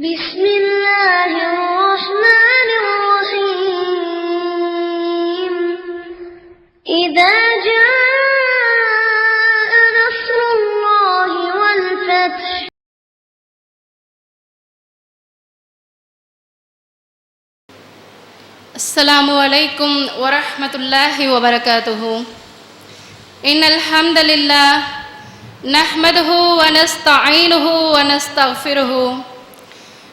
بسم الله الرحمن الرحيم. إذا جاء نصر الله والفتح. السلام عليكم ورحمة الله وبركاته. إن الحمد لله نحمده ونستعينه ونستغفره.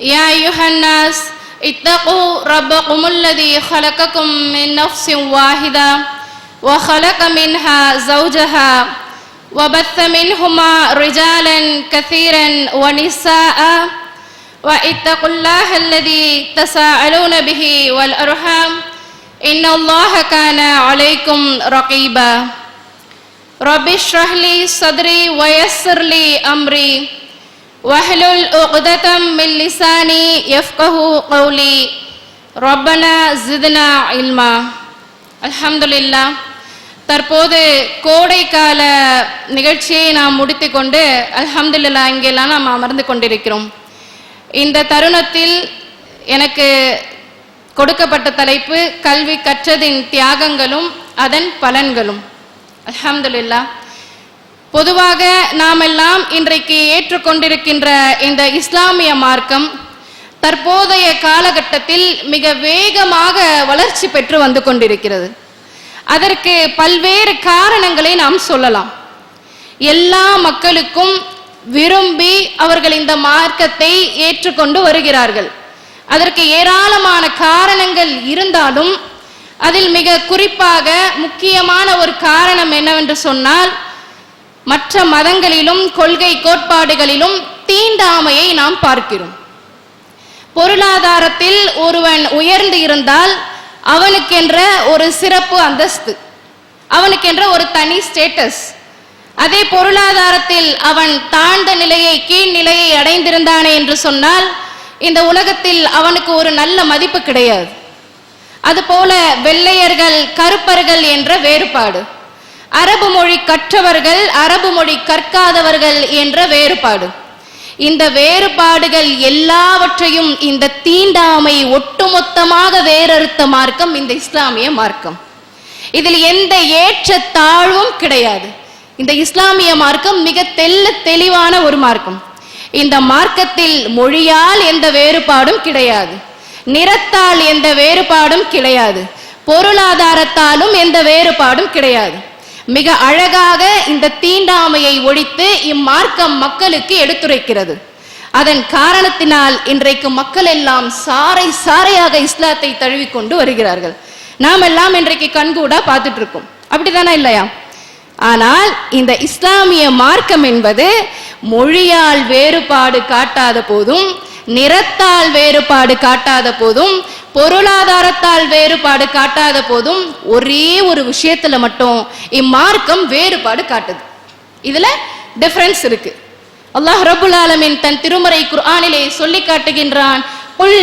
يا أيها الناس اتقوا ربكم الذي خلقكم من نفس واحدة وخلق منها زوجها وبث منهما رجالا كثيرا ونساء واتقوا الله الذي تساءلون به والأرحام إن الله كان عليكم رقيبا. رب اشرح لي صدري ويسر لي أمري. واحلل عقدة من لساني يفقه قولي ربنا زدنا علما الحمد لله தற்போது கோடைக்கால நிகழ்ச்சியை நாம் முடித்துக்கொண்டு அல்ஹம்துலில்லா இங்கெல்லாம் நாம் அமர்ந்து கொண்டிருக்கிறோம் இந்த தருணத்தில் எனக்கு கொடுக்கப்பட்ட தலைப்பு கல்வி கற்றதின் தியாகங்களும் அதன் பலன்களும் அல்ஹம்துலில்லா பொதுவாக நாமெல்லாம் இன்றைக்கு ஏற்றுக்கொண்டிருக்கின்ற இந்த இஸ்லாமிய மார்க்கம் தற்போதைய காலகட்டத்தில் மிக வேகமாக வளர்ச்சி பெற்று வந்து கொண்டிருக்கிறது. அதற்கு பல்வேறு காரணங்களை நாம் சொல்லலாம். எல்லா மக்களுக்கும் விரும்பி அவர்கள் இந்த மார்க்கத்தை ஏற்றுக்கொண்டு வருகிறார்கள். அதற்கு ஏராளமான காரணங்கள் இருந்தாலும் அதில் மிக குறிப்பாக முக்கியமான ஒரு காரணம் என்னவென்று சொன்னால் மற்ற மதங்களிலும் கொள்கை கோட்பாடுகளிலும் தீண்டாமையை நாம் பார்க்கிறோம். பொருளாதாரத்தில் ஒருவன் உயர்ந்து இருந்தால் அவனுக்கென்ற ஒரு சிறப்பு அந்தஸ்து அவனுக்கென்ற ஒரு தனி ஸ்டேட்டஸ் அதே பொருளாதாரத்தில் அவன் தாழ்ந்த நிலையை கீழ் நிலையை அடைந்திருந்தானே என்று சொன்னால் இந்த உலகத்தில் அவனுக்கு ஒரு நல்ல மதிப்பு கிடையாது. அதுபோல வெள்ளையர்கள் கருப்பர்கள் என்ற வேறுபாடு. அரபு மொழி கற்றவர்கள் அரபு மொழி கற்காதவர்கள் என்ற வேறுபாடு. இந்த வேறுபாடுகள் எல்லாவற்றையும் இந்த தீண்டாமை ஒட்டுமொத்தமாக வேறறுத்த மார்க்கம் இந்த இஸ்லாமிய மார்க்கம். இதில் எந்த ஏற்ற தாழ்வும் கிடையாது. இந்த இஸ்லாமிய மார்க்கம் மிக தெல்ல தெளிவான ஒரு மார்க்கம். இந்த மார்க்கத்தில் மொழியால் எந்த வேறுபாடும் கிடையாது. நிறத்தால் எந்த வேறுபாடும் கிடையாது. பொருளாதாரத்தாலும் எந்த வேறுபாடும் கிடையாது. மிக அழகாக இந்த தீண்டாமையை ஒழித்து இம்மார்க்கம் மக்களுக்கு எடுத்துரைக்கிறது. அதன் காரணத்தினால் இன்றைக்கு மக்கள் எல்லாம் சாறை சாறையாக இஸ்லாத்தை தழுவிக்கொண்டு வருகிறார்கள். நாம் எல்லாம் இன்றைக்கு கண்கூடா பார்த்துட்டு இருக்கோம் அப்படிதானே இல்லையா? ஆனால் இந்த இஸ்லாமிய மார்க்கம் என்பது மொழியால் வேறுபாடு காட்டாத போதும் நிறத்தால் வேறுபாடு காட்டாத போதும் பொருளாதாரத்தால் வேறுபாடு காட்டாத போதும் ஒரே ஒரு விஷயத்துல மட்டும் இம்மார்க்கம் வேறுபாடு காட்டுது. இதுல டிஃபரன்ஸ் இருக்கு. அல்லாஹ் ரபுல் ஆலமின் தன் திருமறை குர்ஆனிலே சொல்லி காட்டுகின்றான் உள்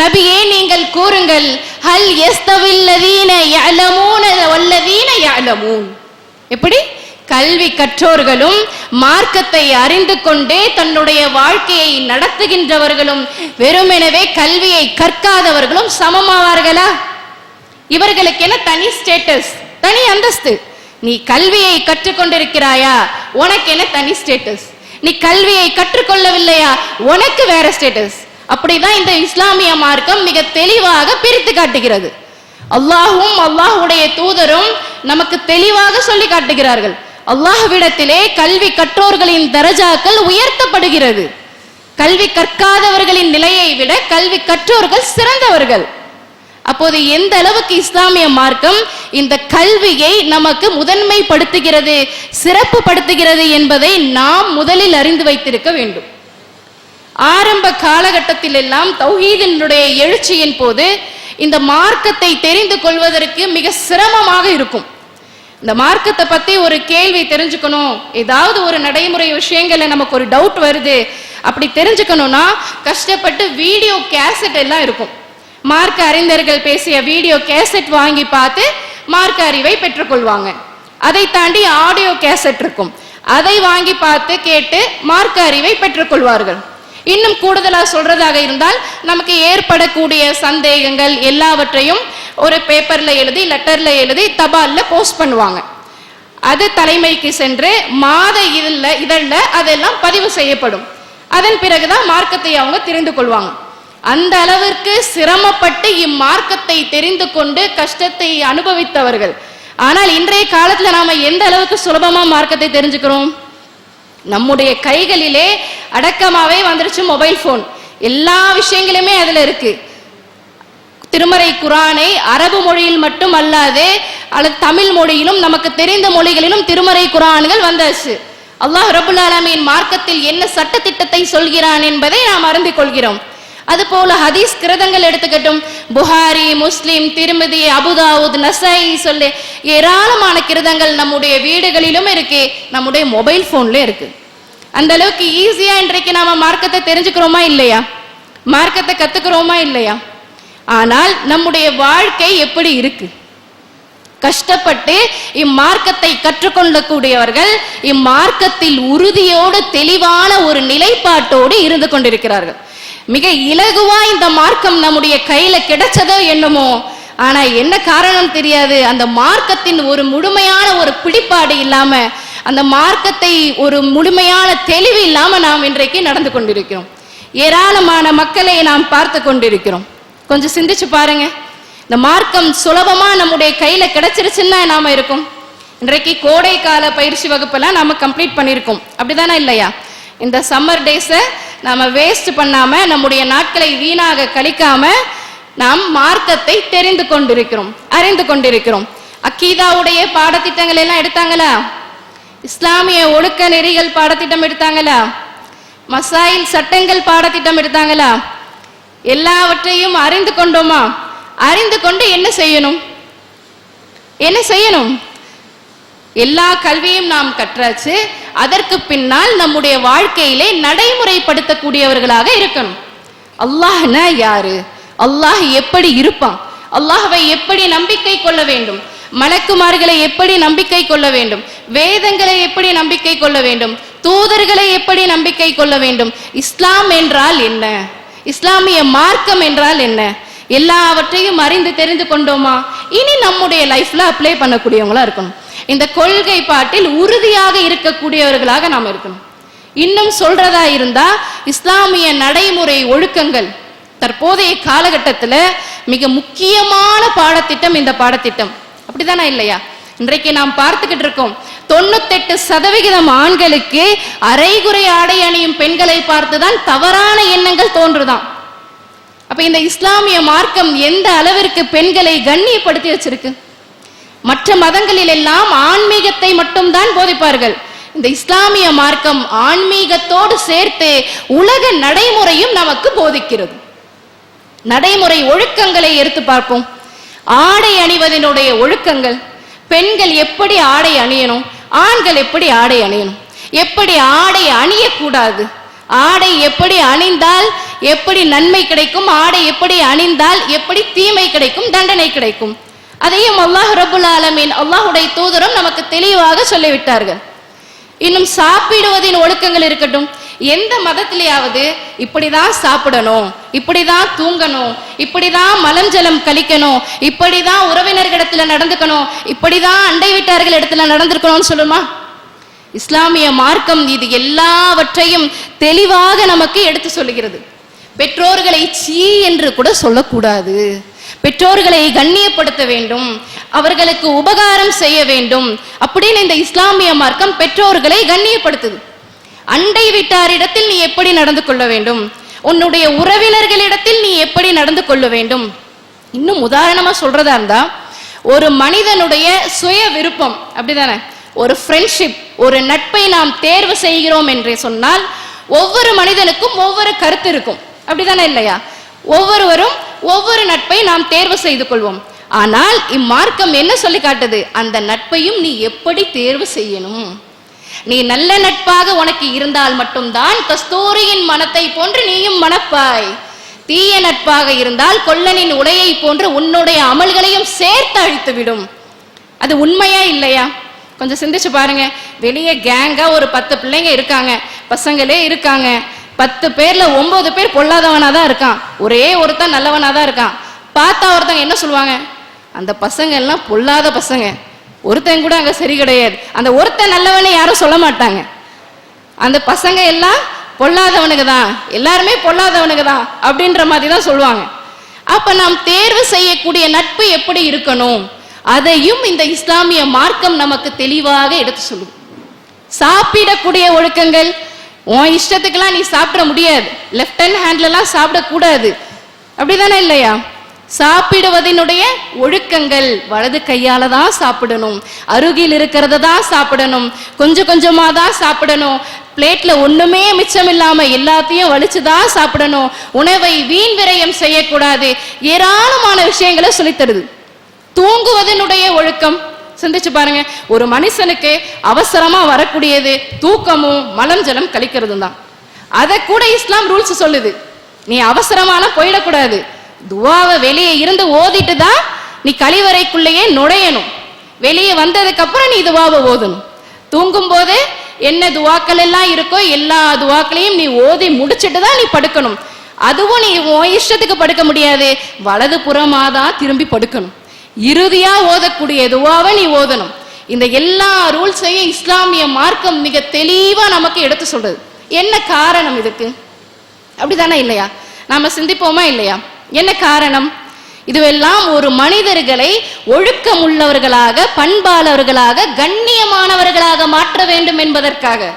நபியே நீங்கள் கூறுங்கள் ஹல் எஸ்தவில்லதீன யஅலமூன வல்லதீன யஅலமூன். எப்படி? கல்வி கற்றோர்களும் மார்க்கத்தை அறிந்து கொண்டே தன்னுடைய வாழ்க்கையை நடத்துகின்றவர்களும் வெறுமெனவே கல்வியை கற்காதவர்களும் சமமாவார்களா? இவர்களுக்கு என்ன தனி ஸ்டேட்டஸ் தனி அந்தஸ்து? நீ கல்வியை கற்றுக்கொண்டிருக்கிறாயா? உனக்கு என்ன தனி ஸ்டேட்டஸ் நீ கல்வியை கற்றுக்கொள்ளவில்லையா? உனக்கு வேற ஸ்டேட்டஸ் அப்படிதான் இந்த இஸ்லாமிய மார்க்கம் மிக தெளிவாக பிரித்து காட்டுகிறது. அல்லாஹும் அல்லாஹுடைய தூதரும் நமக்கு தெளிவாக சொல்லி காட்டுகிறார்கள். அல்லாஹ்விடத்திலே கல்வி கற்றோர்களின் தரஜாக்கள் உயர்த்தப்படுகிறது. கல்வி கற்காதவர்களின் நிலையை விட கல்வி கற்றோர்கள் சிறந்தவர்கள். அப்போது எந்த அளவுக்கு இஸ்லாமிய மார்க்கம் இந்த கல்வியை நமக்கு முதன்மைப்படுத்துகிறது சிறப்பு படுத்துகிறது என்பதை நாம் முதலில் அறிந்து வைத்திருக்க வேண்டும். ஆரம்ப காலகட்டத்தில் எல்லாம் தௌஹீதினுடைய எழுச்சியின் போது இந்த மார்க்கத்தை தெரிந்து கொள்வதற்கு மிக சிரமமாக இருக்கும். இந்த மார்க்கத்தை பத்தி ஒரு கேள்வி தெரிஞ்சுக்கணும். ஏதாவது ஒரு நடைமுறை விஷயங்கள்ல நமக்கு ஒரு டவுட் வருது. அப்படி தெரிஞ்சுக்கணும்னா கஷ்டப்பட்டு வீடியோ கேசட் எல்லாம் இருக்கும். மார்க்க அறிஞர்கள் பேசிய வீடியோ கேசட் வாங்கி பார்த்து மார்க்க அறிவை பெற்றுக்கொள்வாங்க. அதை தாண்டி ஆடியோ கேசட் இருக்கும். அதை வாங்கி பார்த்து கேட்டு மார்க்க அறிவை பெற்றுக்கொள்வார்கள். இன்னும் கூடுதலாக சொல்றதாக இருந்தால் நமக்கு ஏற்படக்கூடிய சந்தேகங்கள் எல்லாவற்றையும் ஒரு பேப்பர்ல எழுதி லெட்டர்ல எழுதி தபால்ல போஸ்ட் பண்ணுவாங்க. அது தலைமைக்கு சென்று மாத இதில் இதழில் அதெல்லாம் பதிவு செய்யப்படும். அதன் பிறகுதான் மார்க்கத்தை அவங்க தெரிந்து கொள்வாங்க. அந்த அளவிற்கு சிரமப்பட்டு இம்மார்க்கத்தை தெரிந்து கொண்டு கஷ்டத்தை அனுபவித்தவர்கள். ஆனால் இன்றைய காலத்துல நாம எந்த அளவுக்கு சுலபமா மார்க்கத்தை தெரிஞ்சுக்கிறோம்? நம்முடைய கைகளிலே அடக்கமாவே வந்துருச்சு மொபைல் போன் எல்லா விஷயங்களுமே அதுல இருக்கு. திருமறை குரானை அரபு மொழியில் மட்டும் அல்லாது அல்லது தமிழ் மொழியிலும் நமக்கு தெரிந்த மொழிகளிலும் திருமறை குரான்கள் வந்தாச்சு. அல்லாஹ் ரபுல் ஆலமியின் மார்க்கத்தில் என்ன சட்டத்திட்டத்தை சொல்கிறான் என்பதை நாம் அறிந்து கொள்கிறோம். அதுபோல ஹதீஸ் கிரதங்கள் எடுத்துக்கட்டும். புகாரி முஸ்லிம் திருமதி அபுதாவுத் நசை சொல்லி ஏராளமான கிருதங்கள் நம்முடைய வீடுகளிலும் இருக்கு நம்முடைய மொபைல் போன்ல இருக்கு. அந்த அளவுக்கு ஈஸியா இன்றைக்கு நாம மார்க்கத்தை தெரிஞ்சுக்கிறோமா இல்லையா? மார்க்கத்தை கத்துக்கிறோமா இல்லையா? ஆனால் நம்முடைய வாழ்க்கை எப்படி இருக்கு? கஷ்டப்பட்டு இம்மார்க்கத்தை கற்றுக்கொள்ளக்கூடியவர்கள் இம்மார்க்கத்தில் உறுதியோடு தெளிவான ஒரு நிலைப்பாட்டோடு இருந்து கொண்டிருக்கிறார்கள். மிக இலகுவா இந்த மார்க்கம் நம்முடைய கையில கிடைச்சதோ என்னமோ? ஆனா என்ன காரணம் தெரியாது. அந்த மார்க்கத்தின் ஒரு முழுமையான ஒரு பிடிப்பாடு இல்லாம அந்த மார்க்கத்தை ஒரு முழுமையான தெளிவு இல்லாம நாம் இன்றைக்கு நடந்து கொண்டிருக்கிறோம். ஏராளமான மக்களை நாம் பார்த்து கொண்டிருக்கிறோம். கொஞ்சம் சிந்திச்சு பாருங்க. இந்த மார்க்கம் சுலபமா நம்முடைய கையில கிடைச்சிருச்சுன்னா நாம இருக்கும். இன்றைக்கு கோடை கால பயிற்சி வகுப்பெல்லாம் நாம கம்ப்ளீட் பண்ணியிருக்கோம். அப்படிதானே இல்லையா? இந்த சம்மர் டேஸை நாம வேஸ்ட் பண்ணாம நம்முடைய நாட்களை வீணாக கழிக்காம நாம் மார்க்கத்தை தெரிந்து கொண்டிருக்கிறோம் அறிந்து கொண்டிருக்கிறோம். அக்கீதாவுடைய பாடத்திட்டங்கள் எல்லாம் எடுத்தாங்களா? இஸ்லாமிய ஒழுக்க நெறிகள் பாடத்திட்டம் எடுத்தாங்களா? மசாயில் சட்டங்கள் பாடத்திட்டம் எடுத்தாங்களா? எல்லாவற்றையும் அறிந்து கொண்டோமா? அறிந்து கொண்டு என்ன செய்யணும்? என்ன செய்யணும்? எல்லா கல்வியும் நாம் கற்றாச்சு. அதற்கு பின்னால் நம்முடைய வாழ்க்கையிலே நடைமுறைப்படுத்தக்கூடியவர்களாக இருக்கணும். அல்லாஹ்னா யாரு? அல்லாஹ் எப்படி இருப்பான்? அல்லாஹவை எப்படி நம்பிக்கை கொள்ள வேண்டும்? மலக்குமார்களை எப்படி நம்பிக்கை கொள்ள வேண்டும்? வேதங்களை எப்படி நம்பிக்கை கொள்ள வேண்டும்? தூதர்களை எப்படி நம்பிக்கை கொள்ள வேண்டும்? இஸ்லாம் என்றால் என்ன? இஸ்லாமிய மார்க்கம் என்றால் என்ன? எல்லாவற்றையும் அறிந்து தெரிந்து கொண்டோமா? இனி நம்முடைய லைஃப்ல அப்ளை பண்ணக்கூடியவங்களா இருக்கணும். இந்த கொள்கை பாட்டில் உறுதியாக இருக்கக்கூடியவர்களாக நாம் இருக்கணும். இன்னும் சொல்றதா இருந்தா இஸ்லாமிய நடைமுறை ஒழுக்கங்கள் தற்போதைய காலகட்டத்தில் மிக முக்கியமான பாடத்திட்டம் இந்த பாடத்திட்டம். அப்படிதானா இல்லையா? இன்றைக்கு நாம் பார்த்துக்கிட்டு இருக்கோம் தொண்ணூத்தெட்டு சதவிகிதம் ஆண்களுக்கு அரைகுறை ஆடை அணியும் பெண்களை பார்த்துதான் தவறான எண்ணங்கள் தோன்றுதான். அப்ப இந்த இஸ்லாமிய மார்க்கம் எந்த அளவிற்கு பெண்களை கண்ணியப்படுத்தி வச்சிருக்கு? மற்ற மதங்களில் எல்லாம் ஆன்மீகத்தை மட்டும்தான் போதிப்பார்கள். இந்த இஸ்லாமிய மார்க்கம் ஆன்மீகத்தோடு சேர்த்து உலக நடைமுறையும் நமக்கு போதிக்கிறது. நடைமுறை ஒழுக்கங்களை எடுத்து பார்ப்போம். ஆடை அணிவதனுடைய ஒழுக்கங்கள். பெண்கள் எப்படி ஆடை அணியணும்? ஆண்கள் எப்படி ஆடை அணியணும்? எப்படி ஆடை அணியக்கூடாது? ஆடை எப்படி அணிந்தால் எப்படி நன்மை கிடைக்கும்? ஆடை எப்படி அணிந்தால் எப்படி தீமை கிடைக்கும்? தண்டனை கிடைக்கும்? அதையும் அல்லாஹ் ரபுல் ஆலமீன் அல்லாஹுடைய தூதரும் நமக்கு தெளிவாக சொல்லிவிட்டார்கள். இன்னும் சாப்பிடுவதின் ஒழுக்கங்கள் இருக்கட்டும் எந்த மதத்திலேயாவது இப்படிதான் சாப்பிடணும் இப்படிதான் தூங்கணும் இப்படிதான் மலஞ்சலம் கழிக்கணும் இப்படிதான் உறவினர்களிடத்துல நடந்துக்கணும் இப்படிதான் அண்டை வீட்டார்கள் இடத்துல நடந்திருக்கணும்னு சொல்லுமா? இஸ்லாமிய மார்க்கம் இது எல்லாவற்றையும் தெளிவாக நமக்கு எடுத்து சொல்லுகிறது. பெற்றோர்களை சீ என்று கூட சொல்லக்கூடாது. பெற்றோர்களை கண்ணியப்படுத்த வேண்டும் அவர்களுக்கு உபகாரம் செய்ய வேண்டும். அப்படின்னு இந்த இஸ்லாமிய மார்க்கம் பெற்றோர்களை கண்ணியப்படுத்துது. அண்டை வீட்டாரிடத்தில் நீ எப்படி நடந்து கொள்ள வேண்டும்? உன்னுடைய உறவினர்களிடத்தில் நீ எப்படி நடந்து கொள்ள வேண்டும்? இன்னும் உதாரணமா சொல்றதா இருந்தா ஒரு மனிதனுடைய சுய விருப்பம் அப்படிதானே? ஒரு ஃப்ரெண்ட்ஷிப் ஒரு நட்பை நாம் தேர்வு செய்கிறோம் என்று சொன்னால் ஒவ்வொரு மனிதனுக்கும் ஒவ்வொரு கருத்து இருக்கும். அப்படிதானே இல்லையா? ஒவ்வொருவரும் ஒவ்வொரு நட்பை நாம் தேர்வு செய்து கொள்வோம். ஆனால் இம்மார்க்கம் என்ன சொல்லி காட்டுது? அந்த நட்பையும் நீ எப்படி தேர்வு செய்யணும்? நீ நல்ல நட்பாக உனக்கு இருந்தால் மட்டும்தான் கஸ்தூரியின் மனத்தை போன்று நீயும் மனப்பாய் தீய நட்பாக இருந்தால் கொல்லனின் உடையை போன்று உன்னுடைய அமல்களையும் சேர்த்து அழித்து விடும். அது உண்மையா இல்லையா? கொஞ்சம் சிந்திச்சு பாருங்க. வெளியே கேங்கா ஒரு பத்து பிள்ளைங்க இருக்காங்க. பசங்களே இருக்காங்க. பத்து பேர்ல ஒன்பது பேர் பொல்லாதவனா தான் இருக்கான். ஒரே ஒருத்தன் நல்லவனா தான் இருக்கான். பார்த்தா ஒருத்தங்க என்ன சொல்லுவாங்க? அந்த பசங்க எல்லாம் பொல்லாத பசங்க. ஒருத்தன் கூட அங்க சரி கிடையாது. அந்த ஒருத்தன் நல்லவனை யாரும் சொல்ல மாட்டாங்க. அந்த பசங்க எல்லாம் பொல்லாதவனுக்கு தான். எல்லாருமே பொல்லாதவனுக்கு தான் அப்படின்ற மாதிரி தான் சொல்லுவாங்க. அப்ப நாம் தேர்வு செய்யக்கூடிய நட்பு எப்படி இருக்கணும்? அதையும் இந்த இஸ்லாமிய மார்க்கம் நமக்கு தெளிவாக எடுத்து சொல்லும் சாப்பிடக்கூடிய ஒழுக்கங்கள் உன் இஷ்டத்துக்கெல்லாம் நீ சாப்பிட முடியாது. லெஃப்ட் ஹேண்ட் ஹேண்ட்லலாம் சாப்பிடக்கூடாது. அப்படிதானே இல்லையா? சாப்பிடுவதனுடைய ஒழுக்கங்கள் வலது கையால தான் சாப்பிடணும். அருகில் இருக்கிறத தான் சாப்பிடணும். கொஞ்சம் கொஞ்சமா தான் சாப்பிடணும். பிளேட்ல ஒண்ணுமே மிச்சம் இல்லாம எல்லாத்தையும் வலிச்சு தான் சாப்பிடணும். உணவை வீண் விரயம் செய்யக்கூடாது. ஏராளமான விஷயங்களை சொல்லித்தருது தூங்குவதனுடைய ஒழுக்கம் சிந்திச்சு பாருங்க. ஒரு மனுஷனுக்கு அவசரமா வரக்கூடியது தூக்கமும் மலம் ஜலம் கழிக்கிறதும் தான் அதை கூட இஸ்லாம் ரூல்ஸ் சொல்லுது. நீ அவசரமாலாம் போயிடக்கூடாது. துவாவை வெளியே இருந்து ஓதிட்டு தான் நீ கழிவறைக்குள்ளேயே நுழையணும். வெளியே வந்ததுக்கு அப்புறம் நீ துவாவை ஓதணும். தூங்கும் போது என்ன துவாக்கள் எல்லாம் இருக்கோ எல்லா துவாக்களையும் நீ ஓதி முடிச்சிட்டு தான் நீ படுக்கணும். அதுவும் நீ உன் இஷ்டத்துக்கு படுக்க முடியாது. வலது புறமா தான் திரும்பி படுக்கணும். இறுதியா ஓதக்கூடிய துவாவை நீ ஓதணும். இந்த எல்லா ரூல்ஸையும் இஸ்லாமிய மார்க்கம் மிக தெளிவா நமக்கு எடுத்து சொல்றது. என்ன காரணம் இதுக்கு? அப்படிதானே இல்லையா? நாம சிந்திப்போமா இல்லையா? என்ன காரணம்? இதுவெல்லாம் ஒரு மனிதர்களை ஒழுக்கம் உள்ளவர்களாக பண்பாளர்களாக கண்ணியமானவர்களாக மாற்ற வேண்டும் என்பதற்காக.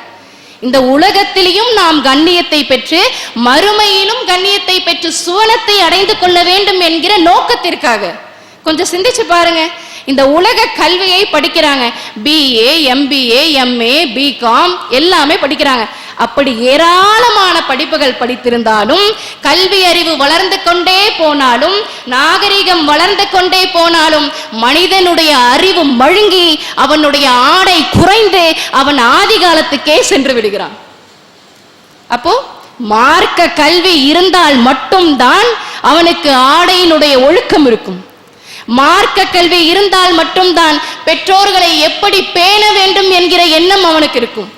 இந்த உலகத்திலையும் நாம் கண்ணியத்தை பெற்று மறுமையிலும் கண்ணியத்தை பெற்று சுவனத்தை அடைந்து கொள்ள வேண்டும் என்கிற நோக்கத்திற்காக. கொஞ்சம் சிந்திச்சு பாருங்க. இந்த உலக கல்வியை படிக்கிறாங்க. பிஏ எம்பிஏ எம்ஏ பிகாம் எல்லாமே படிக்கிறாங்க. அப்படி ஏராளமான படிப்புகள் படித்திருந்தாலும் கல்வி அறிவு வளர்ந்து கொண்டே போனாலும் நாகரிகம் வளர்ந்து கொண்டே போனாலும் மனிதனுடைய அறிவு மழுங்கி அவனுடைய ஆடை குறைந்து அவன் ஆதி காலத்துக்கே சென்று விடுகிறான். அப்போ மார்க்க கல்வி இருந்தால் மட்டும்தான் அவனுக்கு ஆடையினுடைய ஒழுக்கம் இருக்கும். மார்க்க கல்வி இருந்தால் மட்டும்தான் பெற்றோர்களை எப்படி பேண வேண்டும் என்கிற எண்ணம் அவனுக்கு இருக்கும்.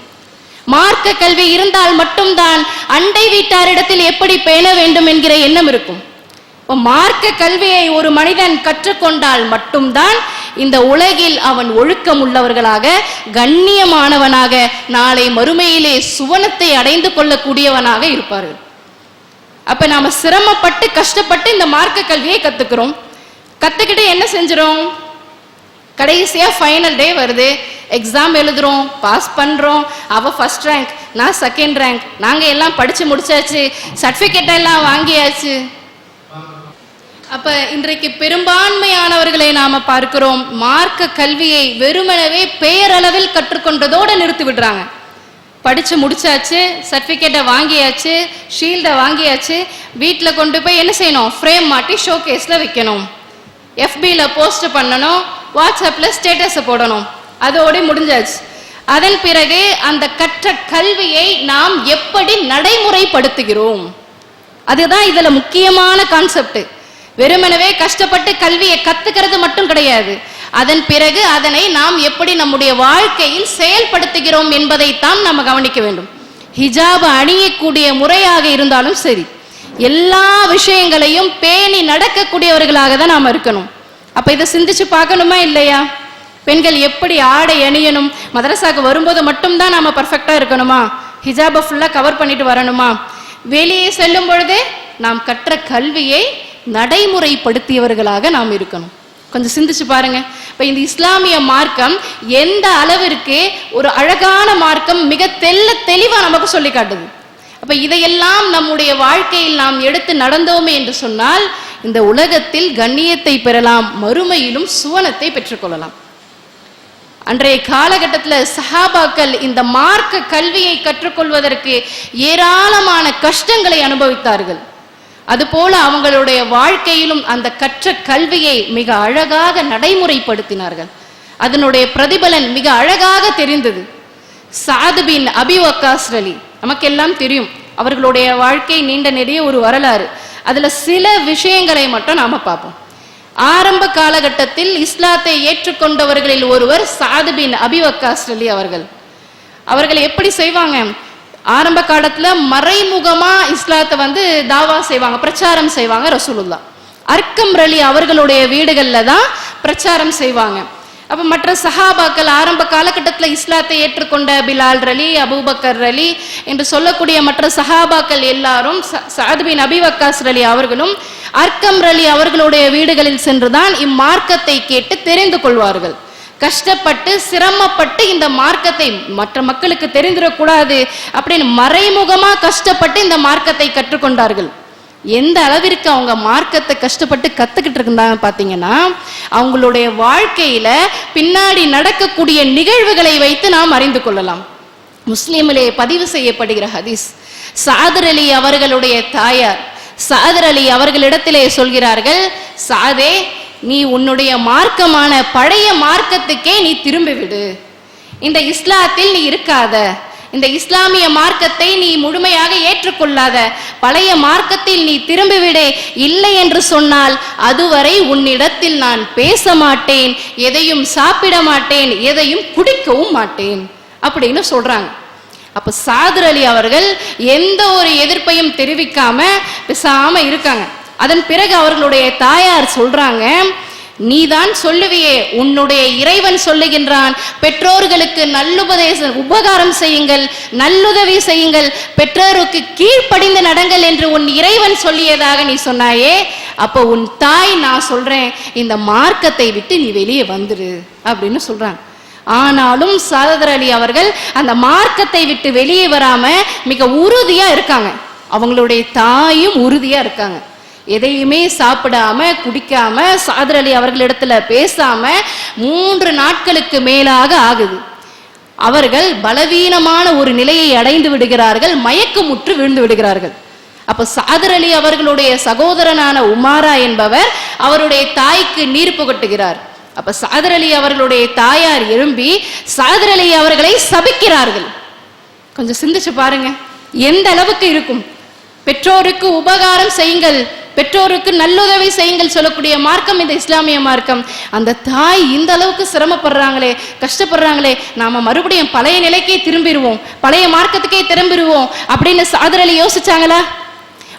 மார்க்க கல்வி இருந்தால் மட்டும்தான் அண்டை வீட்டாரிடத்தில் எப்படி பேண வேண்டும் என்கிற எண்ணம் இருக்கும். இப்போ மார்க்க கல்வியை ஒரு மனிதன் கற்றுக்கொண்டால் மட்டும்தான் இந்த உலகில் அவன் ஒழுக்கம் உள்ளவர்களாக கண்ணியமானவனாக நாளை மறுமையிலே சுவனத்தை அடைந்து கொள்ளக்கூடியவனாக இருப்பார்கள். அப்ப நாம சிரமப்பட்டு கஷ்டப்பட்டு இந்த மார்க்க கல்வியை கத்துக்கிறோம். கத்துக்கிட்டு என்ன செஞ்சிடும் கடைசியா ஃபைனல் டே வருது. எக்ஸாம் எழுதுறோம் பாஸ் பண்றோம். அவ ஃபர்ஸ்ட் ரேங்க் நான் செகண்ட் ரேங்க் நாங்க எல்லாம் படிச்சு முடிச்சாச்சு. சர்டிபிகேட் எல்லாம் வாங்கியாச்சு. அப்ப இன்றைக்கு பெரும்பான்மையானவர்களை நாம பார்க்கிறோம். மார்க்க கல்வியை வெறுமனவே பெயரளவில் கற்றுக்கொண்டதோடு நிறுத்தி விடுறாங்க. படிச்சு முடிச்சாச்சு சர்டிபிகேட்டை வாங்கியாச்சு ஷீல்டை வாங்கியாச்சு. வீட்டில் கொண்டு போய் என்ன செய்யணும்? ஃப்ரேம் மாட்டி ஷோ கேஸில் வைக்கணும். எஃபியில் போஸ்ட் பண்ணணும் வாட்ஸ்அப்பில் ஸ்டேட்டஸை போடணும். அதோடு முடிஞ்சாச்சு. அதன் பிறகு அந்த கற்ற கல்வியை நாம் எப்படி நடைமுறைப்படுத்துகிறோம்? அதுதான் இதில் முக்கியமான கான்செப்ட் வெறுமனவே கஷ்டப்பட்டு கல்வியை கத்துக்கிறது மட்டும் கிடையாது. அதன் பிறகு அதனை நாம் எப்படி நம்முடைய வாழ்க்கையில் செயல்படுத்துகிறோம் என்பதைத்தான் நம்ம கவனிக்க வேண்டும். ஹிஜாப் அணியக்கூடிய முறையாக இருந்தாலும் சரி. எல்லா விஷயங்களையும் பேணி நடக்கக்கூடியவர்களாக தான் நாம் இருக்கணும். அப்போ இதை சிந்திச்சு பார்க்கணுமா இல்லையா? பெண்கள் எப்படி ஆடை அணியணும்? மதரசாவுக்கு வரும்போது மட்டும்தான் நாம் பர்ஃபெக்டாக இருக்கணுமா? ஹிஜாபை ஃபுல்லாக கவர் பண்ணிட்டு வரணுமா? வெளியே செல்லும் பொழுதே நாம் கற்ற கல்வியை நடைமுறைப்படுத்தியவர்களாக நாம் இருக்கணும். கொஞ்சம் சிந்திச்சு பாருங்க. இப்போ இந்த இஸ்லாமிய மார்க்கம் எந்த அளவிற்கு ஒரு அழகான மார்க்கம் மிக தெல்ல தெளிவாக நமக்கு சொல்லி காட்டுது. அப்ப இதையெல்லாம் நம்முடைய வாழ்க்கையில் நாம் எடுத்து நடந்தோமே என்று சொன்னால் இந்த உலகத்தில் கண்ணியத்தை பெறலாம் மறுமையிலும் சுவனத்தை பெற்றுக்கொள்ளலாம். அன்றைய காலகட்டத்தில் சஹாபாக்கள் இந்த மார்க்க கல்வியை கற்றுக்கொள்வதற்கு ஏராளமான கஷ்டங்களை அனுபவித்தார்கள். அதுபோல அவங்களுடைய வாழ்க்கையிலும் அந்த கற்ற கல்வியை மிக அழகாக நடைமுறைப்படுத்தினார்கள். அதனுடைய பிரதிபலன் மிக அழகாக தெரிந்தது. சாதுபின் அபிவக்காஸ்ரலி நமக்கெல்லாம் தெரியும். அவர்களுடைய வாழ்க்கை நீண்ட நிறைய ஒரு வரலாறு. அதுல சில விஷயங்களை மட்டும் நாம பார்ப்போம். ஆரம்ப காலகட்டத்தில் இஸ்லாத்தை ஏற்றுக்கொண்டவர்களில் ஒருவர் சாதுபின் பின் அலி அவர்கள். அவர்கள் எப்படி செய்வாங்க? ஆரம்ப காலத்துல மறைமுகமா இஸ்லாத்தை வந்து தாவா செய்வாங்க பிரச்சாரம் செய்வாங்க ரசூலுல்லா அர்க்கம் ரலி அவர்களுடைய வீடுகள்ல தான் பிரச்சாரம் செய்வாங்க. அப்ப மற்ற சஹாபாக்கள் ஆரம்ப காலகட்டத்தில் இஸ்லாத்தை ஏற்றுக்கொண்ட பிலால் ரலி அபூபக்கர் ரலி என்று சொல்லக்கூடிய மற்ற சஹாபாக்கள் எல்லாரும் ச- அபிவக்காஸ் அபி ரலி அவர்களும் அர்க்கம் ரலி அவர்களுடைய வீடுகளில் சென்றுதான் இம்மார்க்கத்தை கேட்டு தெரிந்து கொள்வார்கள். கஷ்டப்பட்டு சிரமப்பட்டு இந்த மார்க்கத்தை மற்ற மக்களுக்கு தெரிந்திடக்கூடாது அப்படின்னு மறைமுகமா கஷ்டப்பட்டு இந்த மார்க்கத்தை கற்றுக்கொண்டார்கள். எந்த அளவிற்கு அவங்க மார்க்கத்தை கஷ்டப்பட்டு கத்துக்கிட்டு இருந்தாங்க பாத்தீங்கன்னா அவங்களுடைய வாழ்க்கையில பின்னாடி நடக்கக்கூடிய நிகழ்வுகளை வைத்து நாம் அறிந்து கொள்ளலாம். முஸ்லீமிலே பதிவு செய்யப்படுகிற ஹதீஸ் சாதர் அலி அவர்களுடைய தாயார் சாதர் அலி அவர்களிடத்திலே சொல்கிறார்கள் சாதே நீ உன்னுடைய மார்க்கமான பழைய மார்க்கத்துக்கே நீ திரும்பி விடு. இந்த இஸ்லாத்தில் நீ இருக்காத. இந்த இஸ்லாமிய மார்க்கத்தை நீ முழுமையாக ஏற்றுக்கொள்ளாத. பழைய மார்க்கத்தில் நீ திரும்பிவிடு. இல்லை என்று சொன்னால் அதுவரை உன்னிடத்தில் நான் பேச மாட்டேன் எதையும் சாப்பிட மாட்டேன். எதையும் குடிக்கவும் மாட்டேன். அப்படின்னு சொல்றாங்க. அப்ப சாதர் அலி அவர்கள் எந்த ஒரு எதிர்ப்பையும் தெரிவிக்காம பேசாம இருக்காங்க. அதன் பிறகு அவர்களுடைய தாயார் சொல்றாங்க நீதான் சொல்லுவியே உன்னுடைய இறைவன் சொல்லுகின்றான் பெற்றோர்களுக்கு நல்லுபதேசம் உபகாரம் செய்யுங்கள் நல்லுதவி செய்யுங்கள் பெற்றோருக்கு கீழ்ப்படிந்து நடங்கள் என்று உன் இறைவன் சொல்லியதாக நீ சொன்னாயே அப்போ உன் தாய் நான் சொல்றேன் இந்த மார்க்கத்தை விட்டு நீ வெளியே வந்துரு அப்படின்னு சொல்றாங்க. ஆனாலும் சாதர் அலி அவர்கள் அந்த மார்க்கத்தை விட்டு வெளியே வராம மிக உறுதியா இருக்காங்க. அவங்களுடைய தாயும் உறுதியா இருக்காங்க. எதையுமே சாப்பிடாம குடிக்காம சாதர் அலி அவர்களிடத்துல பேசாம மூன்று நாட்களுக்கு மேலாக ஆகுது. அவர்கள் பலவீனமான ஒரு நிலையை அடைந்து விடுகிறார்கள் மயக்கமுற்று விழுந்து விடுகிறார்கள். அப்ப சாதர் அலி அவர்களுடைய சகோதரனான உமாரா என்பவர் அவருடைய தாய்க்கு நீர் புகட்டுகிறார். அப்ப சாதர் அலி அவர்களுடைய தாயார் எழும்பி சாதர் அலி அவர்களை சபிக்கிறார்கள். கொஞ்சம் சிந்திச்சு பாருங்க. எந்த அளவுக்கு இருக்கும்? பெற்றோருக்கு உபகாரம் செய்யுங்கள். பெற்றோருக்கு நல்லுதவி செய்யுங்கள் சொல்லக்கூடிய மார்க்கம் இந்த இஸ்லாமிய மார்க்கம். அந்த தாய் இந்த அளவுக்கு சிரமப்படுறாங்களே கஷ்டப்படுறாங்களே நாம மறுபடியும் பழைய நிலைக்கே திரும்பிடுவோம் பழைய மார்க்கத்துக்கே திரும்பிடுவோம் அப்படின்னு சாதரலி யோசிச்சாங்களா?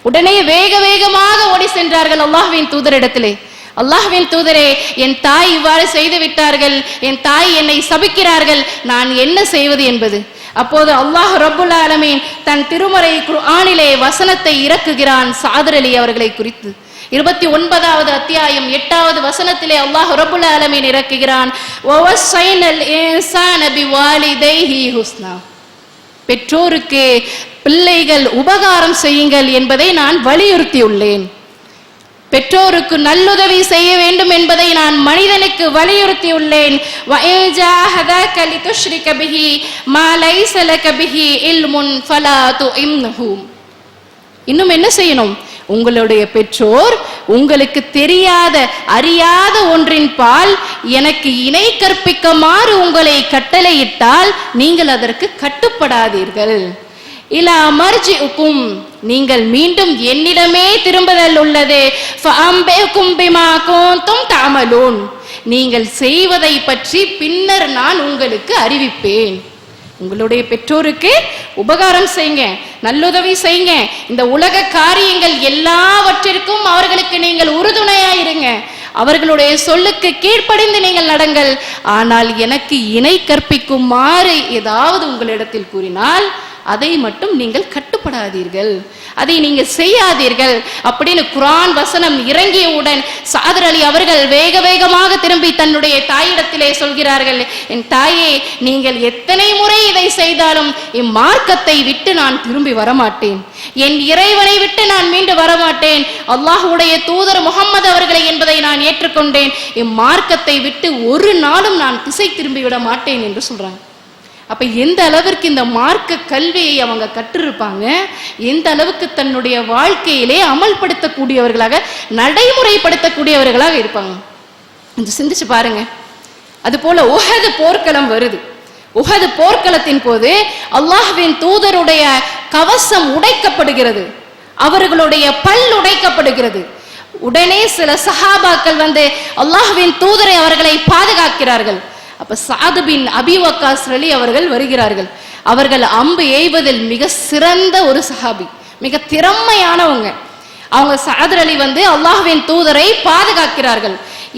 உடனே வேக வேகமாக ஓடி சென்றார்கள் அல்லாஹுவின் தூதரிடத்திலே. அல்லாஹ்வின் தூதரே என் தாய் இவ்வாறு செய்து விட்டார்கள் என் தாய் என்னை சபிக்கிறார்கள் நான் என்ன செய்வது என்பது? அப்போது அல்லாஹ் ரபுல் ஆலமீன் தன் திருமறை ஆணிலே வசனத்தை இறக்குகிறான் சாதர் அலி அவர்களை குறித்து இருபத்தி ஒன்பதாவது அத்தியாயம் எட்டாவது வசனத்திலே அல்லாஹ் ரபுல் ஆலமீன் இறக்குகிறான் ஹுஸ்னா." பெற்றோருக்கு பிள்ளைகள் உபகாரம் செய்யுங்கள் என்பதை நான் வலியுறுத்தியுள்ளேன் பெற்றோருக்கு நல்லுதவி செய்ய வேண்டும் என்பதை நான் மனிதனுக்கு வலியுறுத்தியுள்ளேன். இன்னும் என்ன செய்யணும்? உங்களுடைய பெற்றோர் உங்களுக்கு தெரியாத அறியாத ஒன்றின் பால் எனக்கு இணை கற்பிக்குமாறு உங்களை கட்டளையிட்டால் நீங்கள் அதற்கு கட்டுப்படாதீர்கள். இலா மர்ஜி உக்கும் நீங்கள் மீண்டும் என்னிடமே திரும்புதல் உள்ளது. ஃபஅம்பேக்கும் நீங்கள் செய்வதை பற்றி பின்னர் நான் உங்களுக்கு அறிவிப்பேன். உங்களுடைய பெற்றோருக்கு உபகாரம் செய்யுங்க நல்லுதவி செய்யுங்க. இந்த உலக காரியங்கள் எல்லாவற்றிற்கும் அவர்களுக்கு நீங்கள் உறுதுணையா இருங்க அவர்களுடைய சொல்லுக்கு கீழ்ப்படிந்து நீங்கள் நடங்கள். ஆனால் எனக்கு இணை கற்பிக்குமாறு ஏதாவது உங்களிடத்தில் கூறினால் அதை மட்டும் நீங்கள் கட்டுப்படாதீர்கள். அதை நீங்கள் செய்யாதீர்கள். அப்படின்னு குரான் வசனம் இறங்கியவுடன் சாதர் அலி அவர்கள் வேக வேகமாக திரும்பி தன்னுடைய தாயிடத்திலே சொல்கிறார்கள் என் தாயே நீங்கள் எத்தனை முறை இதை செய்தாலும் இம்மார்க்கத்தை விட்டு நான் திரும்பி வரமாட்டேன். என் இறைவனை விட்டு நான் மீண்டு வரமாட்டேன். அல்லாஹுடைய தூதர் முகம்மது அவர்களை என்பதை நான் ஏற்றுக்கொண்டேன். இம்மார்க்கத்தை விட்டு ஒரு நாளும் நான் திசை திரும்பி விட மாட்டேன் என்று சொல்றாங்க. அப்ப எந்த அளவிற்கு இந்த மார்க்க கல்வியை அவங்க கற்றிருப்பாங்க எந்த அளவுக்கு தன்னுடைய வாழ்க்கையிலே அமல்படுத்தக்கூடியவர்களாக நடைமுறைப்படுத்தக்கூடியவர்களாக இருப்பாங்க. கொஞ்சம் சிந்திச்சு பாருங்க. அது போல போர்க்களம் வருது. உகது போர்க்களத்தின் போது அல்லாஹ்வின் தூதருடைய கவசம் உடைக்கப்படுகிறது. அவர்களுடைய பல் உடைக்கப்படுகிறது. உடனே சில சஹாபாக்கள் வந்து அல்லாஹ்வின் தூதரை அவர்களை பாதுகாக்கிறார்கள். அப்ப சாதுபின் அபிவக்காஸ் அலி அவர்கள் வருகிறார்கள். அவர்கள் அம்பு எய்வதில் மிக சிறந்த ஒரு சஹாபி மிக திறமையானவங்க. அவங்க சாதர் அலி வந்து அல்லாஹுவின் தூதரை பாதுகாக்கிறார்கள்.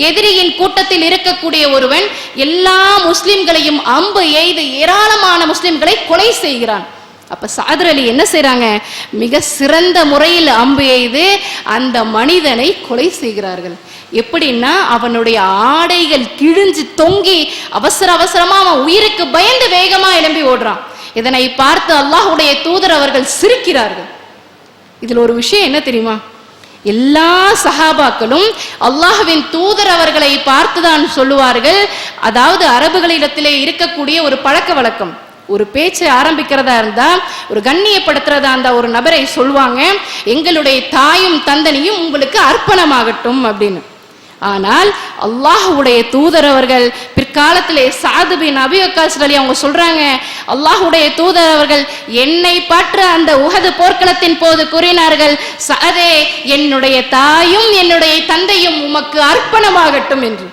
எதிரியின் கூட்டத்தில் இருக்கக்கூடிய ஒருவன் எல்லா முஸ்லிம்களையும் அம்பு எய்து ஏராளமான முஸ்லிம்களை கொலை செய்கிறான். அப்ப சாதர் அலி என்ன செய்கிறாங்க மிக சிறந்த முறையில் அம்பு எய்து அந்த மனிதனை கொலை செய்கிறார்கள். எப்படின்னா அவனுடைய ஆடைகள் கிழிஞ்சு தொங்கி அவசர அவசரமா அவன் உயிருக்கு பயந்து வேகமா எழும்பி ஓடுறான். இதனை பார்த்து அல்லாஹுடைய தூதர் அவர்கள் சிரிக்கிறார்கள். இதுல ஒரு விஷயம் என்ன தெரியுமா? எல்லா சஹாபாக்களும் அல்லாஹுவின் தூதர் அவர்களை பார்த்துதான் சொல்லுவார்கள். அதாவது அரபுகளிடத்திலே இருக்கக்கூடிய ஒரு பழக்க வழக்கம். ஒரு பேச்சு ஆரம்பிக்கிறதா இருந்தா ஒரு கண்ணியப்படுத்துறதா இருந்தா ஒரு நபரை சொல்லுவாங்க எங்களுடைய தாயும் தந்தனையும் உங்களுக்கு அர்ப்பணமாகட்டும் அப்படின்னு. ஆனால் அல்லாஹுடைய தூதர் அவர்கள் பிற்காலத்திலே சாது பின் அலி அவங்க சொல்றாங்க அல்லாஹுடைய தூதர் அவர்கள் என்னை பற்ற அந்த உகது போர்க்களத்தின் போது கூறினார்கள் சாதே என்னுடைய தாயும் என்னுடைய தந்தையும் உமக்கு அர்ப்பணமாகட்டும் என்று.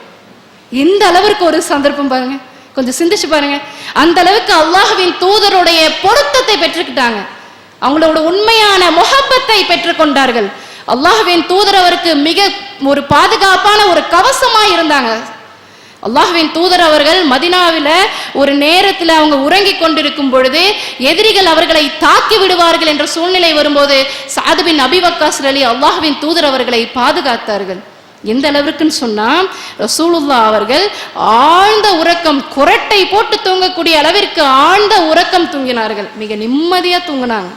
இந்த அளவிற்கு ஒரு சந்தர்ப்பம் பாருங்க. கொஞ்சம் சிந்திச்சு பாருங்க. அந்த அளவுக்கு அல்லாஹுவின் தூதருடைய பொருத்தத்தை பெற்றுக்கிட்டாங்க. அவங்களோட உண்மையான முகப்பத்தை பெற்றுக்கொண்டார்கள். அல்லாஹுவின் தூதர் அவருக்கு மிக ஒரு பாதுகாப்பான ஒரு கவசமா இருந்தாங்க. அல்லாஹுவின் தூதர் அவர்கள் மதினாவில ஒரு நேரத்தில் அவங்க உறங்கிக் கொண்டிருக்கும் பொழுது எதிரிகள் அவர்களை தாக்கி விடுவார்கள் என்ற சூழ்நிலை வரும்போது சாதுபின் அபிவக்காஸ் அலி அல்லாஹ்வின் தூதர் அவர்களை பாதுகாத்தார்கள். எந்த அளவிற்குன்னு சொன்னா ரசூலுல்லா அவர்கள் ஆழ்ந்த உறக்கம் குரட்டை போட்டு தூங்கக்கூடிய அளவிற்கு ஆழ்ந்த உறக்கம் தூங்கினார்கள். மிக நிம்மதியா தூங்கினாங்க.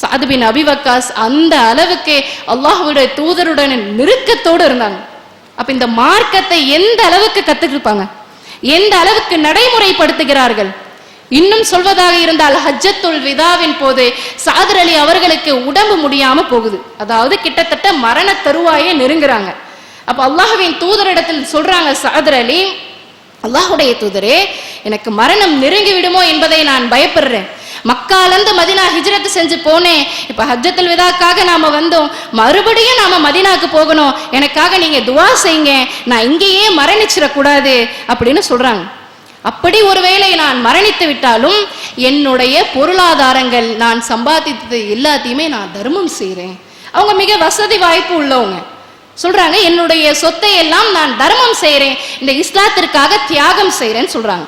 சாதுபின் அபிவக்காஸ் அந்த அளவுக்கு அல்லாஹுடைய தூதருடன் நெருக்கத்தோடு இருந்தாங்க. அப்ப இந்த மார்க்கத்தை எந்த அளவுக்கு கத்துக்கிருப்பாங்க? எந்த அளவுக்கு நடைமுறைப்படுத்துகிறார்கள்? இன்னும் சொல்வதாக இருந்தால் ஹஜ்ஜத்துல் விதாவின் போது சாதர் அலி அவர்களுக்கு உடம்பு முடியாம போகுது. அதாவது கிட்டத்தட்ட மரண தருவாயே நெருங்குறாங்க. அப்ப அல்லாஹுவின் தூதரிடத்தில் சொல்றாங்க சாதர் அலி அல்லாஹுடைய தூதரே எனக்கு மரணம் நெருங்கி விடுமோ என்பதை நான் பயப்படுறேன். மக்காலந்து மதினா ஹிஜ்ரத் செஞ்சு போனேன் இப்ப ஹஜ்ஜத்தில் விதாக்காக நாம வந்தோம் மறுபடியும் நாம மதினாக்கு போகணும் எனக்காக நீங்க துவா செய்யுங்க நான் இங்கேயே மரணிச்சிடக்கூடாது அப்படின்னு சொல்றாங்க. அப்படி ஒருவேளை நான் மரணித்து விட்டாலும் என்னுடைய பொருளாதாரங்கள் நான் சம்பாதித்தது எல்லாத்தையுமே நான் தர்மம் செய்கிறேன் அவங்க மிக வசதி வாய்ப்பு உள்ளவங்க. சொல்றாங்க என்னுடைய சொத்தை எல்லாம் நான் தர்மம் செய்கிறேன் இந்த இஸ்லாத்திற்காக தியாகம் செய்கிறேன்னு சொல்றாங்க.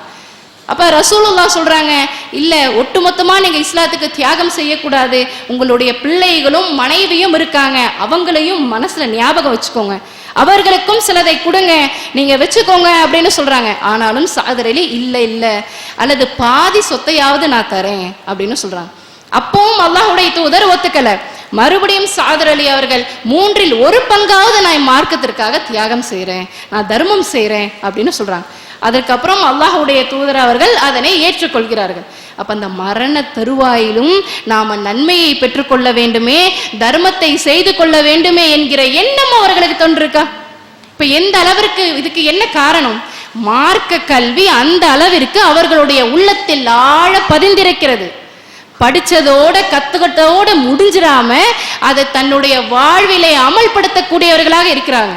அப்ப ரசூலுல்லா சொல்றாங்க இல்ல ஒட்டுமொத்தமா நீங்க இஸ்லாத்துக்கு தியாகம் செய்யக்கூடாது. உங்களுடைய பிள்ளைகளும் மனைவியும் இருக்காங்க அவங்களையும் மனசுல ஞாபகம் வச்சுக்கோங்க. அவர்களுக்கும் சிலதை கொடுங்க நீங்க வச்சுக்கோங்க அப்படின்னு சொல்றாங்க. ஆனாலும் சாதரலி இல்ல இல்ல அல்லது பாதி சொத்தையாவது நான் தரேன் அப்படின்னு சொல்றாங்க. அப்பவும் அல்லாஹுடைய தூதர் ஒத்துக்கலை. மறுபடியும் சாதர் அலி அவர்கள் மூன்றில் ஒரு பங்காவது நான் மார்க்கத்திற்காக தியாகம் செய்கிறேன் நான் தர்மம் செய்கிறேன் அப்படின்னு சொல்கிறாங்க அதற்கப்புறம் அல்லாஹுடைய தூதர் அவர்கள் அதனை ஏற்றுக்கொள்கிறார்கள். அப்ப அந்த மரண தருவாயிலும் நாம நன்மையை பெற்றுக்கொள்ள வேண்டுமே தர்மத்தை செய்து கொள்ள வேண்டுமே என்கிற எண்ணம் அவர்களுக்கு தோன்றிருக்கா? இப்ப எந்த அளவிற்கு இதுக்கு என்ன காரணம்? மார்க்க கல்வி அந்த அளவிற்கு அவர்களுடைய உள்ளத்தில் ஆழ பதிந்திருக்கிறது. படித்ததோட கத்துக்கிட்டதோட முடிஞ்சிடாம அதை தன்னுடைய வாழ்விலை அமல்படுத்தக்கூடியவர்களாக இருக்கிறாங்க.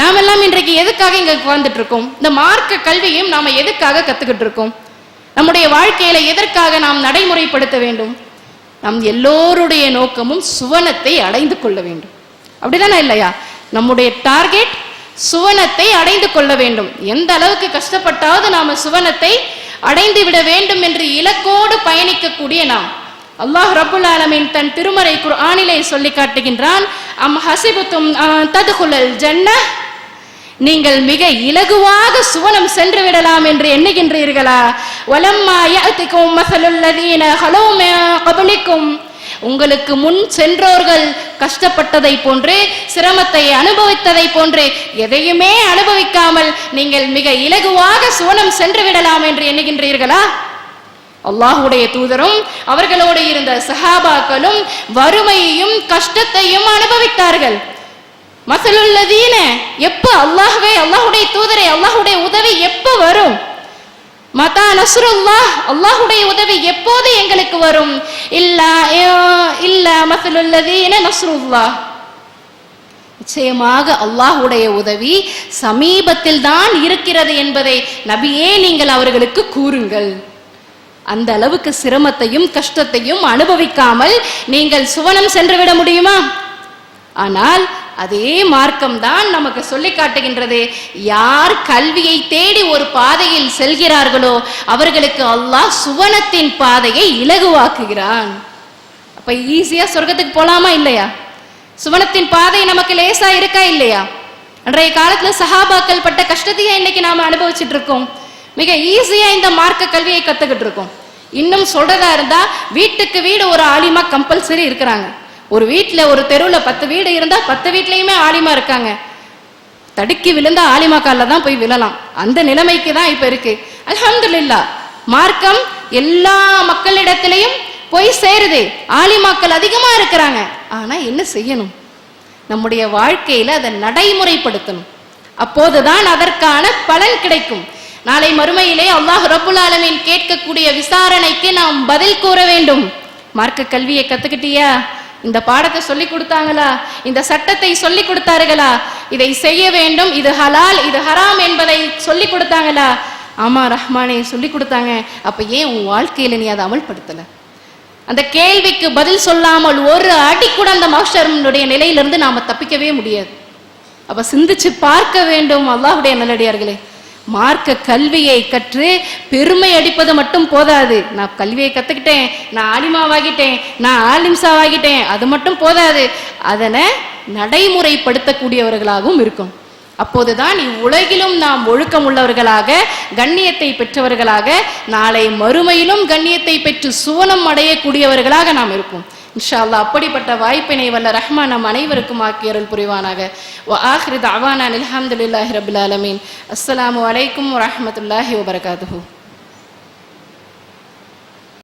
நாமெல்லாம் இன்றைக்கு எதுக்காக இங்க உட்கார்ந்துட்டு இருக்கோம் இந்த மார்க்க கல்வியும் நாம எதுக்காக கத்துக்கிட்டு இருக்கோம் நம்முடைய வாழ்க்கையில எதற்காக நாம் நடைமுறைப்படுத்த வேண்டும்? நம் எல்லோருடைய நோக்கமும் சுவனத்தை அடைந்து கொள்ள வேண்டும். அப்படிதானே இல்லையா? நம்முடைய டார்கெட் சுவனத்தை அடைந்து கொள்ள வேண்டும். எந்த அளவுக்கு கஷ்டப்பட்டாவது நாம சுவனத்தை அடைந்து விட வேண்டும் என்று இலக்கோடு பயணிக்கக்கூடிய நாம். அல்லாஹ் ரபுல் ஆலமின் தன் திருமறை குர்ஆனிலே சொல்லி காட்டுகின்றான் அம் ஹசிபுத்தும் ததுகுலல் ஜன்ன நீங்கள் மிக இலகுவாக சுவனம் சென்று விடலாம் என்று எண்ணுகின்றீர்களா? வலம்மா யஅதிகும் மஸலுல் லதீன ஹலோ கபலிக்கும். உங்களுக்கு முன் சென்றோர்கள் கஷ்டப்பட்டதை போன்று சிரமத்தை அனுபவித்ததை போன்று எதையுமே அனுபவிக்காமல் நீங்கள் மிக இலகுவாக சுவனம் சென்று விடலாம் என்று எண்ணுகின்றீர்களா? அல்லாஹுடைய தூதரும் அவர்களோடு இருந்த சஹாபாக்களும் வறுமையையும் கஷ்டத்தையும் அனுபவித்தார்கள். மசலுள்ளதீன எப்ப அல்லாஹவே அல்லாஹுடைய தூதரை அல்லாஹுடைய உதவி எப்ப வரும்? மதா நஸ்ருல்லாஹ் அல்லாஹுடைய உதவி எப்போது எங்களுக்கு வரும்? இல்லா இல்ல மசலுள்ளதீன நஸ்ருல்லாஹ். நிச்சயமாக அல்லாஹுடைய உதவி சமீபத்தில் தான் இருக்கிறது என்பதை நபியே நீங்கள் அவர்களுக்கு கூறுங்கள். அந்த அளவுக்கு சிரமத்தையும் கஷ்டத்தையும் அனுபவிக்காமல் நீங்கள் சுவனம் சென்று விட முடியுமா? ஆனால் அதே மார்க்கம் தான் நமக்கு சொல்லி காட்டுகின்றது. யார் கல்வியை தேடி ஒரு பாதையில் செல்கிறார்களோ அவர்களுக்கு அல்லாஹ் சுவனத்தின் பாதையை இலகுவாக்குகிறான். அப்ப ஈஸியா சொர்க்கத்துக்கு போலாமா இல்லையா? சுவனத்தின் பாதை நமக்கு லேசா இருக்கா இல்லையா? அன்றைய காலத்துல சஹாபாக்கள் பட்ட கஷ்டத்தையே இன்னைக்கு நாம அனுபவிச்சுட்டு இருக்கோம். மிக ஈஸியா இந்த மார்க்க கல்வியை கத்துக்கிட்டு இருக்கோம். இன்னும் சொல்றதா இருந்தா வீட்டுக்கு வீடு ஒரு ஆலிமா கம்பல்சரி இருக்கிறாங்க. ஒரு வீட்டில் ஒரு தெருவில் பத்து வீடு இருந்தால் பத்து வீட்லேயுமே ஆலிமா இருக்காங்க. தடுக்கி விழுந்தா ஆலிமா காலில் தான் போய் விழலாம். அந்த நிலைமைக்கு தான் இப்போ இருக்கு. அல்ஹம்துலில்லாஹ் மார்க்கம் எல்லா மக்களிடத்திலையும் போய் சேருது. ஆலிமாக்கள் அதிகமாக இருக்கிறாங்க. ஆனால் என்ன செய்யணும்? நம்முடைய வாழ்க்கையில் அதை நடைமுறைப்படுத்தணும். அப்போதுதான் அதற்கான பலன் கிடைக்கும். நாளை மறுமையிலே அல்லாஹ் ரபுல் ஆலமீன் கேட்கக்கூடிய விசாரணைக்கு நாம் பதில் கூற வேண்டும். மார்க்க கல்வியை கத்துக்கிட்டியா? இந்த பாடத்தை சொல்லி கொடுத்தாங்களா? இந்த சட்டத்தை சொல்லி கொடுத்தார்களா? இதை செய்ய வேண்டும். இது ஹலால் இது ஹராம் என்பதை சொல்லி கொடுத்தாங்களா? ஆமா ரஹ்மானே சொல்லி கொடுத்தாங்க. அப்ப ஏன் உன் வாழ்க்கையில நீ அதை அமல்படுத்தல? அந்த கேள்விக்கு பதில் சொல்லாமல் ஒரு அடி கூட அந்த மஹ்ஷருடைய நிலையிலிருந்து நாம தப்பிக்கவே முடியாது. அப்ப சிந்திச்சு பார்க்க வேண்டும் அல்லாஹுடைய நல்லடியார்களே. மார்க்க கல்வியை கற்று பெருமை அடிப்பது மட்டும் போதாது. நான் கல்வியை கத்துக்கிட்டேன் நான் ஆலிமாவாகிட்டேன் நான் ஆலிம்சாவாகிட்டேன் அது மட்டும் போதாது. அதனை நடைமுறைப்படுத்தக்கூடியவர்களாகவும் இருக்கும். அப்போதுதான் இவ்வுலகிலும் நாம் ஒழுக்கம் உள்ளவர்களாக கண்ணியத்தை பெற்றவர்களாக நாளை மறுமையிலும் கண்ணியத்தை பெற்று சுவனம் அடையக்கூடியவர்களாக நாம் இருப்போம். இன்ஷா அல்லாஹ் அப்படிப்பட்ட வாய்ப்பினை வல்ல ரஹ்மான் நம் அனைவருக்கும் ஆக்கியருள் புரிவானாக. வ ஆஹிரு தஅவானா அல்ஹம்துலில்லாஹி ரபில் ஆலமீன். அஸ்ஸலாமு அலைக்கும் வரஹ்மத்துல்லாஹி